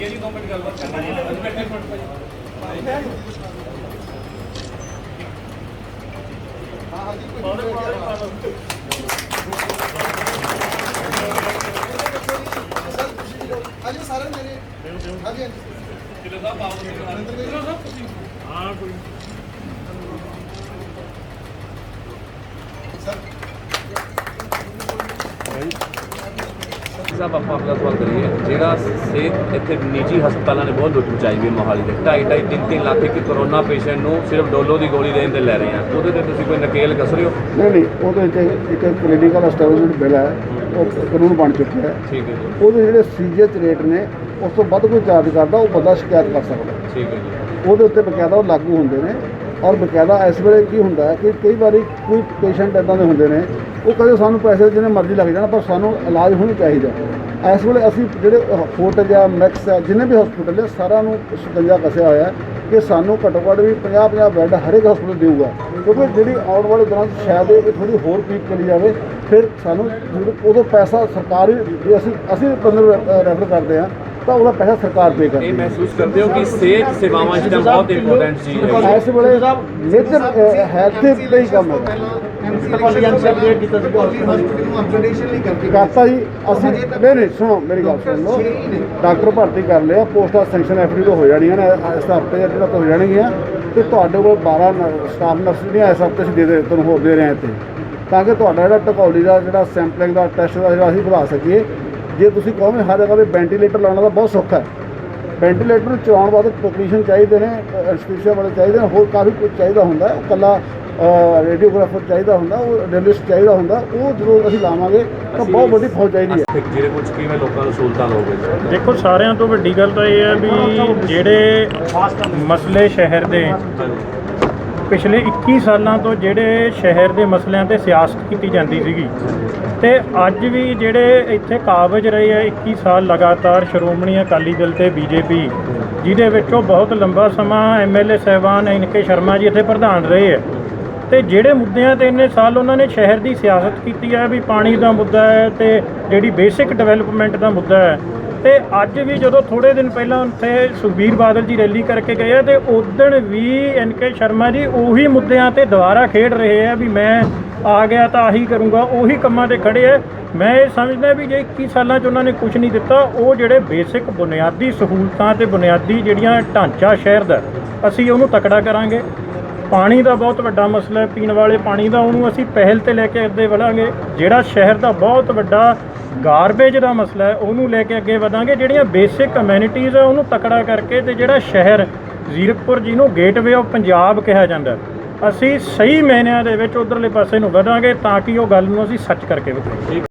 ਕਰੀਏ ਜੀ 2 ਮਿੰਟ ਗੱਲਬਾਤ ਕਰਨੀ ਹੈ। ਅੱਜ ਬੈਠੇ ਮਿੰਟ ਭਾਈ ਹਾਂਜੀ ਸਾਰੇ ਮੇਰੇ ਹਾਂਜੀ ਹਾਂਜੀ ਕਿਲੋ ਸਾਹਿਬ ਆਓ ਕਿਲੋ ਸਾਹਿਬ ਤੁਸੀਂ। ਹਾਂ ਕੋਈ ਸਾਹਿਬ ਆਪਾਂ ਆਪਣਾ ਸਵਾਲ ਕਰੀਏ। ਜਿਹੜਾ ਸਿਹਤ ਇੱਥੇ ਨਿੱਜੀ ਹਸਪਤਾਲਾਂ ਨੇ ਬਹੁਤ ਲੁੱਟ ਮਚਾਈ ਵੀ ਮੋਹਾਲੀ ਦੇ। 2.5 2.5 ਤਿੰਨ ਤਿੰਨ ਲੱਖ ਇੱਕ ਕਰੋਨਾ ਪੇਸ਼ੈਂਟ ਨੂੰ ਸਿਰਫ ਡੋਲੋ ਦੀ ਗੋਲੀ ਦੇਣ ਤੇ ਲੈ ਰਹੇ ਆ ਉਹਦੇ ਤੇ ਤੁਸੀਂ ਕੋਈ ਨਕੇਲ ਕਸ ਰਹੇ ਹੋ? ਨਹੀਂ ਨਹੀਂ ਉਹਦੇ ਵਿੱਚ ਇੱਕ ਕਲੀਨਿਕਲ ਐਸਟੈਬਲਿਸ਼ਮੈਂਟ ਬਿੱਲ ਹੈ। ਉਹ ਕਾਨੂੰਨ ਬਣ ਚੁੱਕਿਆ ਹੈ। ਠੀਕ ਹੈ ਜੀ। ਉਹਦੇ ਜਿਹੜੇ ਸੀਜੀਐਚ ਰੇਟ ਨੇ ਉਸ ਤੋਂ ਵੱਧ ਕੋਈ ਚਾਰਜ ਕਰਦਾ ਉਹ ਬੰਦਾ ਸ਼ਿਕਾਇਤ ਕਰ ਸਕਦਾ। ਠੀਕ ਹੈ ਜੀ। ਉਹਦੇ ਉੱਤੇ ਬਕਾਇਦਾ ਉਹ ਲਾਗੂ ਹੁੰਦੇ ਨੇ। ਔਰ ਬਕਾਇਦਾ ਇਸ ਵੇਲੇ ਕੀ ਹੁੰਦਾ ਕਿ ਕਈ ਵਾਰੀ ਕੋਈ ਪੇਸ਼ੈਂਟ ਇਦਾਂ ਦੇ ਹੁੰਦੇ ਨੇ, ਉਹ ਕਦੇ ਸਾਨੂੰ ਪੈਸੇ ਜਿੰਨੇ ਮਰਜ਼ੀ ਲੱਗ ਜਾਣ, ਪਰ ਸਾਨੂੰ ਇਲਾਜ ਹੋਣਾ ਚਾਹੀਦਾ ਇਸ ਵੇਲੇ ਅਸੀਂ ਜਿਹੜੇ ਫੋਰਟ ਜਾਂ ਮੈਕਸ ਹੈ, ਜਿੰਨੇ ਵੀ ਹਸਪੀਟਲ ਹੈ ਸਾਰਿਆਂ ਨੂੰ ਸ਼ਿਕੰਜਾ ਕਸਿਆ ਹੋਇਆ ਕਿ ਸਾਨੂੰ ਘੱਟੋ ਘੱਟ ਵੀ 50 50 ਬੈੱਡ ਹਰੇਕ ਹਸਪੀਟਲ ਦੇਊਗਾ। ਕਿਉਂਕਿ ਜਿਹੜੀ ਆਉਣ ਵਾਲੇ ਦਿਨਾਂ 'ਚ ਸ਼ਾਇਦ ਇਹ ਥੋੜੀ ਹੋਰ ਪੀਕ ਚਲੀ ਜਾਵੇ, ਫਿਰ ਸਾਨੂੰ ਜਿਹੜੀ ਉਦੋਂ ਪੈਸਾ ਸਰਕਾਰ ਵੀ ਜੇ ਅਸੀਂ ਅਸੀਂ ਬੰਦੇ ਨੂੰ ਰੈਫਰ ਕਰਦੇ ਹਾਂ। ਤਾਂ ਉਹਦਾ ਪੈਸਾ ਸਰਕਾਰ ਪੇ ਕਰਦੀ ਇਹ ਹੈ। ਮਹਿਸੂਸ ਕਰਦੇ ਹੋ ਕਿ ਸਿਹਤ ਸੇਵਾਵਾਂ ਜਿਹੜਾ ਬਹੁਤ ਇੰਪੋਰਟੈਂਟ ਚੀਜ਼ ਹੈ ਇਸ ਵੇਲੇ ਮੇਜਰ ਹੈਲਥ ਦੇ ਹੀ ਕੰਮ ਹੈ। ਕਰਤਾ ਜੀ ਅਸੀਂ ਨਹੀਂ ਨਹੀਂ ਸੁਣੋ ਮੇਰੀ ਗੱਲ ਸੁਣ ਲਓ। ਡਾਕਟਰ ਭਰਤੀ ਕਰ ਲਿਆ ਪੋਸਟਾਂ ਸੈਂਕਸ਼ਨ ਐਫਡੀ ਤੋਂ ਹੋ ਜਾਣੀਆਂ ਨੇ ਇਸ ਹਫ਼ਤੇ ਜਿਹੜਾ ਤੋਂ ਹੋ ਜਾਣਗੀਆਂ। ਤੇ ਤੁਹਾਡੇ ਕੋਲ 12 ਸਟਾਫ ਨਰਸ ਜਿਹੜੀਆਂ ਇਸ ਹਫ਼ਤੇ ਅਸੀਂ ਦੇ ਦੇ ਤੁਹਾਨੂੰ ਹੋਰ ਦੇ ਰਹੇ ਹਾਂ ਇੱਥੇ। ਤਾਂ ਕਿ ਤੁਹਾਡਾ ਜਿਹੜਾ ਟਕੌਲੀ ਦਾ ਜਿਹੜਾ ਸੈਂਪਲਿੰਗ ਦਾ ਟੈਸਟ ਦਾ ਜਿਹੜਾ ਅਸੀਂ ਵਧਾ ਸਕੀਏ ਜੇ ਤੁਸੀਂ ਕਹੋ ਵੀ ਹਰ ਜਗ੍ਹਾ ਤੇ ਵੈਂਟੀਲੇਟਰ ਲਾਉਣਾ ਤਾਂ ਬਹੁਤ ਸੌਖਾ ਹੈ। ਵੈਂਟੀਲੇਟਰ ਨੂੰ ਚਲਾਉਣ ਵਾਸਤੇ ਟੈਕਨੀਸ਼ੀਅਨ ਚਾਹੀਦੇ ਨੇ ਐਨਸਥੀਸੀਆ ਵਾਲੇ ਚਾਹੀਦੇ ਨੇ ਹੋਰ ਕਾਫੀ ਕੁਝ ਚਾਹੀਦਾ ਹੁੰਦਾ ਹੈ। ਉਹ ਕੱਲਾ ਰੇਡੀਓਗ੍ਰਾਫਰ ਚਾਹੀਦਾ ਹੁੰਦਾ ਉਹ ਰੈਡਿਸਟ ਚਾਹੀਦਾ ਹੁੰਦਾ ਉਹ ਜਦੋਂ ਅਸੀਂ ਲਾਵਾਂਗੇ ਤਾਂ ਬਹੁਤ ਵੱਡੀ ਫੌਜ ਚਾਹੀਦੀ ਹੈ। ਜਿਹੜੇ ਕੁਝ ਕਿਵੇਂ ਲੋਕਾਂ ਨੂੰ ਸਹੂਲਤਾਂ ਲੋਗੇ ਦੇਖੋ ਸਾਰਿਆਂ ਤੋਂ ਵੱਡੀ ਗੱਲ ਤਾਂ ਇਹ ਹੈ ਵੀ ਜਿਹੜੇ ਮਸਲੇ ਸ਼ਹਿਰ ਦੇ ਪਿਛਲੇ 21 ਸਾਲਾਂ ਤੋਂ ਜਿਹੜੇ ਸ਼ਹਿਰ ਦੇ ਮਸਲਿਆਂ ਤੇ ਸਿਆਸਤ ਕੀਤੀ ਜਾਂਦੀ ਸੀਗੀ ਤੇ ਅੱਜ ਵੀ ਜਿਹੜੇ ਇੱਥੇ ਕਾਬਜ ਰਹੇ ਆ 21 ਸਾਲ ਲਗਾਤਾਰ ਸ਼੍ਰੋਮਣੀ ਅਕਾਲੀ ਦਲ ਤੇ ਬੀਜੇਪੀ, ਜਿਹਦੇ ਵਿੱਚੋਂ ਬਹੁਤ ਲੰਬਾ ਸਮਾਂ ਐਮਐਲਏ ਸਹਿਬਾਨ ਇਨਕੇ ਸ਼ਰਮਾ ਜੀ ਇੱਥੇ ਪ੍ਰਧਾਨ ਰਹੇ ਆ। ਤੇ ਜਿਹੜੇ ਮੁੱਦਿਆਂ ਤੇ ਇੰਨੇ ਸਾਲ ਉਹਨਾਂ ਨੇ ਸ਼ਹਿਰ ਦੀ ਸਿਆਸਤ ਕੀਤੀ ਹੈ ਵੀ ਪਾਣੀ ਦਾ ਮੁੱਦਾ ਹੈ ਤੇ ਜਿਹੜੀ ਬੇਸਿਕ ਡਿਵੈਲਪਮੈਂਟ ਦਾ ਮੁੱਦਾ ਹੈ ਤੇ ਅੱਜ ਵੀ ਜਦੋਂ ਥੋੜੇ ਦਿਨ ਪਹਿਲਾਂ ਉੱਥੇ ਸੁਖਬੀਰ ਬਾਦਲ ਜੀ ਰੈਲੀ ਕਰਕੇ ਗਏ ਆ ਤੇ ਉਦੋਂ ਵੀ ਐਨਕੇ ਸ਼ਰਮਾ ਜੀ ਉਹੀ ਮੁੱਦਿਆਂ ਤੇ ਦੁਬਾਰਾ ਖੇਡ ਰਹੇ ਆ ਵੀ ਮੈਂ ਆ ਗਿਆ ਤਾਂ ਆਹੀ ਕਰੂੰਗਾ, ਉਹੀ ਕੰਮਾਂ ਤੇ ਖੜੇ ਆ। ਮੈਂ ਇਹ ਸਮਝਦਾ ਵੀ ਜੇ 21 ਸਾਲਾਂ 'ਚ ਉਹਨਾਂ ਨੇ ਕੁਝ ਨਹੀਂ ਦਿੱਤਾ, ਉਹ ਜਿਹੜੇ ਬੇਸਿਕ ਬੁਨਿਆਦੀ ਸਹੂਲਤਾਂ ਤੇ ਬੁਨਿਆਦੀ ਜਿਹੜੀਆਂ ਢਾਂਚਾ ਸ਼ਹਿਰ ਦਾ, ਅਸੀਂ ਉਹਨੂੰ ਤਕੜਾ ਕਰਾਂਗੇ। ਪਾਣੀ ਦਾ ਬਹੁਤ ਵੱਡਾ ਮਸਲਾ ਹੈ, ਪੀਣ ਵਾਲੇ ਪਾਣੀ ਦਾ, ਉਹਨੂੰ ਅਸੀਂ ਪਹਿਲ ਤੇ ਲੈ ਕੇ ਅੱਗੇ ਵਧਾਂਗੇ। ਜਿਹੜਾ ਸ਼ਹਿਰ ਦਾ ਬਹੁਤ ਵੱਡਾ ਗਾਰਬੇਜ ਦਾ ਮਸਲਾ ਹੈ, ਉਹਨੂੰ ਲੈ ਕੇ ਅੱਗੇ ਵਧਾਂਗੇ। ਜਿਹੜੀਆਂ ਬੇਸਿਕ ਕਮਿਊਨਿਟੀਜ਼ ਆ, ਉਹਨੂੰ ਤਕੜਾ ਕਰਕੇ ਤੇ ਜਿਹੜਾ ਸ਼ਹਿਰ ਜ਼ੀਰਕਪੁਰ ਜਿਹਨੂੰ ਗੇਟਵੇ ਆਫ ਪੰਜਾਬ ਕਿਹਾ ਜਾਂਦਾ ਅਸੀਂ ਸਹੀ ਮਹੀਨਿਆਂ ਦੇ ਵਿੱਚ ਉਧਰਲੇ ਪਾਸੇ ਨੂੰ ਵਧਾਂਗੇ ਤਾਂ ਕਿ ਉਹ ਗੱਲ ਨੂੰ ਅਸੀਂ ਸੱਚ ਕਰਕੇ ਵਿਖਾਈਏ।